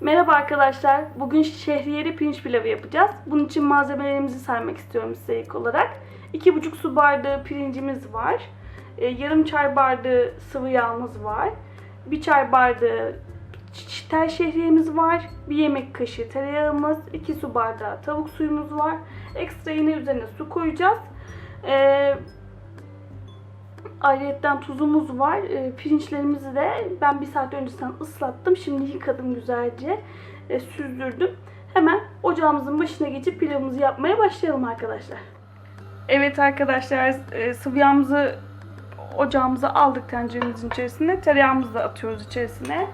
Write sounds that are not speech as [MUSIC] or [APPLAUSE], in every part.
Merhaba arkadaşlar. Bugün şehriyeli pirinç pilavı yapacağız. Bunun için malzemelerimizi saymak istiyorum size ilk olarak. 2,5 su bardağı pirincimiz var. E, Yarım çay bardağı sıvı yağımız var. 1 çay bardağı tel şehriyemiz var. 1 yemek kaşığı tereyağımız. 2 su bardağı tavuk suyumuz var. Ekstra yine üzerine su koyacağız. Eee Ayrıca tuzumuz var. E, pirinçlerimizi de ben bir saat öncesinden ıslattım. Şimdi yıkadım güzelce. E, süzdürdüm. Hemen ocağımızın başına geçip pilavımızı yapmaya başlayalım arkadaşlar. Evet arkadaşlar e, sıvı ocağımıza aldık tenceremizin içerisine. Tereyağımızı da atıyoruz içerisine.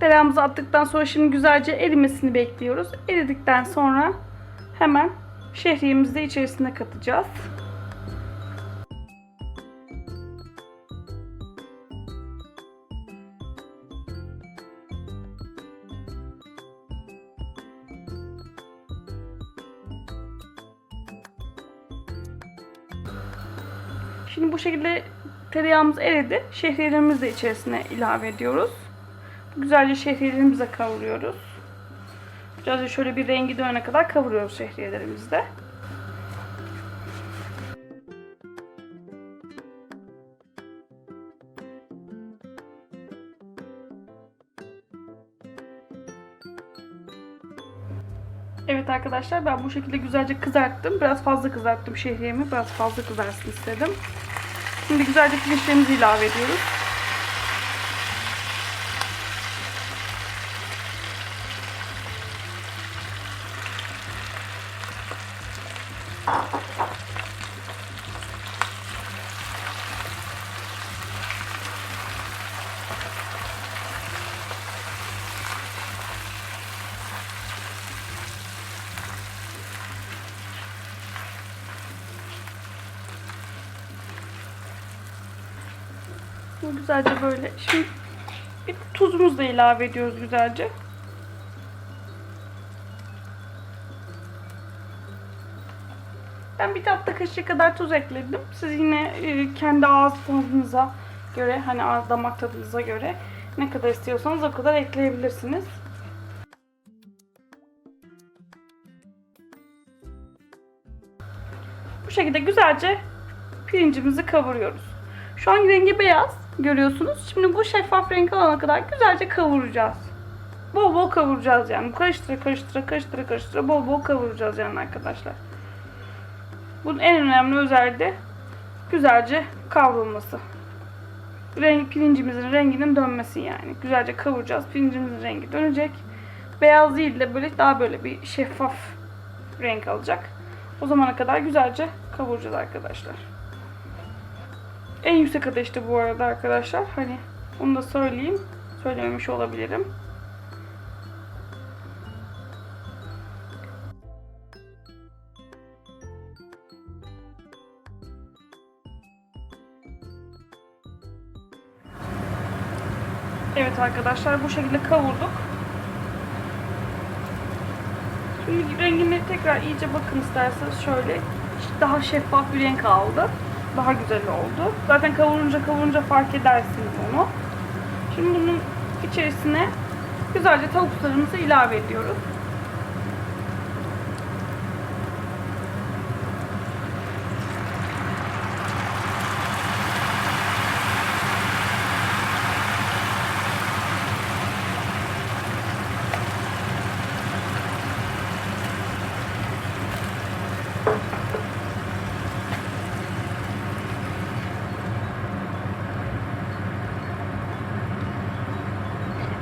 Tereyağımızı attıktan sonra şimdi güzelce erimesini bekliyoruz. Eridikten sonra hemen şehriyemizi içerisine katacağız. Şimdi bu şekilde tereyağımız eridi. Şehriyelerimizi de içerisine ilave ediyoruz. Güzelce şehriyelerimizi kavuruyoruz. Birazcık şöyle bir rengi dönene kadar kavuruyoruz şehriyelerimizi de. Evet arkadaşlar ben bu şekilde güzelce kızarttım. Biraz fazla kızarttım şehriyemi. Biraz fazla kızarsın istedim. Şimdi güzelce pirinçlerimizi ilave ediyoruz. Güzelce böyle. Şimdi bir tuzumuzu da ilave ediyoruz güzelce. Ben bir tatlı kaşığı kadar tuz ekledim. Siz yine e, kendi ağız tadınıza göre, hani ağız damak tadınıza göre ne kadar istiyorsanız o kadar ekleyebilirsiniz. Bu şekilde güzelce pirincimizi kavuruyoruz. Şu an rengi beyaz görüyorsunuz. Şimdi bu şeffaf renk alana kadar güzelce kavuracağız. Bol bol kavuracağız yani. Karıştıra karıştıra karıştıra karıştıra bol bol kavuracağız yani arkadaşlar. Bunun en önemli özelliği de güzelce kavrulması. Renk, pirincimizin renginin dönmesi yani. Güzelce kavuracağız. Pirincimizin rengi dönecek. Beyaz değil de böyle daha böyle bir şeffaf renk alacak. O zamana kadar güzelce kavuracağız arkadaşlar. En yüksek ateşte bu arada arkadaşlar. Hani onu da söyleyeyim. Söylememiş olabilirim. Evet arkadaşlar bu şekilde kavurduk. Şimdi rengini tekrar iyice bakın isterseniz şöyle daha şeffaf bir renk aldı. Daha güzel oldu. Zaten kavurunca kavurunca fark edersiniz onu. Şimdi bunun içerisine güzelce tavuklarımızı ilave ediyoruz.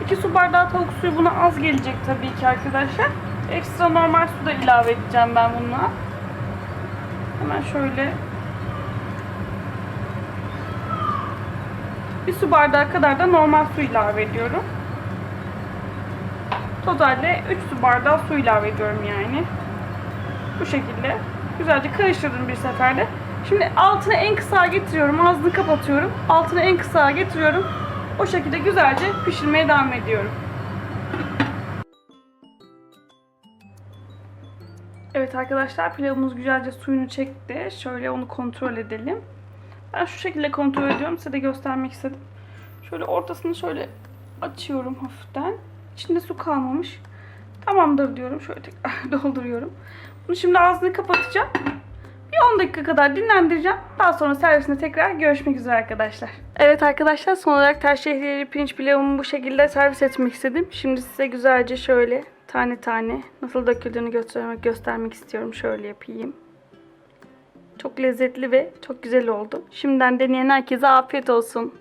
İki su bardağı tavuk suyu buna az gelecek tabii ki arkadaşlar. Ekstra normal su da ilave edeceğim ben bununla. Hemen şöyle bir su bardağı kadar da normal su ilave ediyorum. Totalde 3 su bardağı su ilave ediyorum yani. Bu şekilde güzelce karıştırdım bir seferde. Şimdi altını en kısa getiriyorum. Ağzını kapatıyorum. Altını en kısa getiriyorum. O şekilde güzelce pişirmeye devam ediyorum. Evet arkadaşlar pilavımız güzelce suyunu çekti. Şöyle onu kontrol edelim. Ben şu şekilde kontrol ediyorum. Size de göstermek istedim. Şöyle ortasını şöyle açıyorum hafiften. İçinde su kalmamış. Tamamdır diyorum. Şöyle tekrar [LAUGHS] dolduruyorum. Bunu şimdi ağzını kapatacağım. Bir 10 dakika kadar dinlendireceğim. Daha sonra servisinde tekrar görüşmek üzere arkadaşlar. Evet arkadaşlar son olarak ters şehriyeli pirinç pilavımı bu şekilde servis etmek istedim. Şimdi size güzelce şöyle tane tane nasıl döküldüğünü göstermek, göstermek istiyorum. Şöyle yapayım. Çok lezzetli ve çok güzel oldu. Şimdiden deneyen herkese afiyet olsun.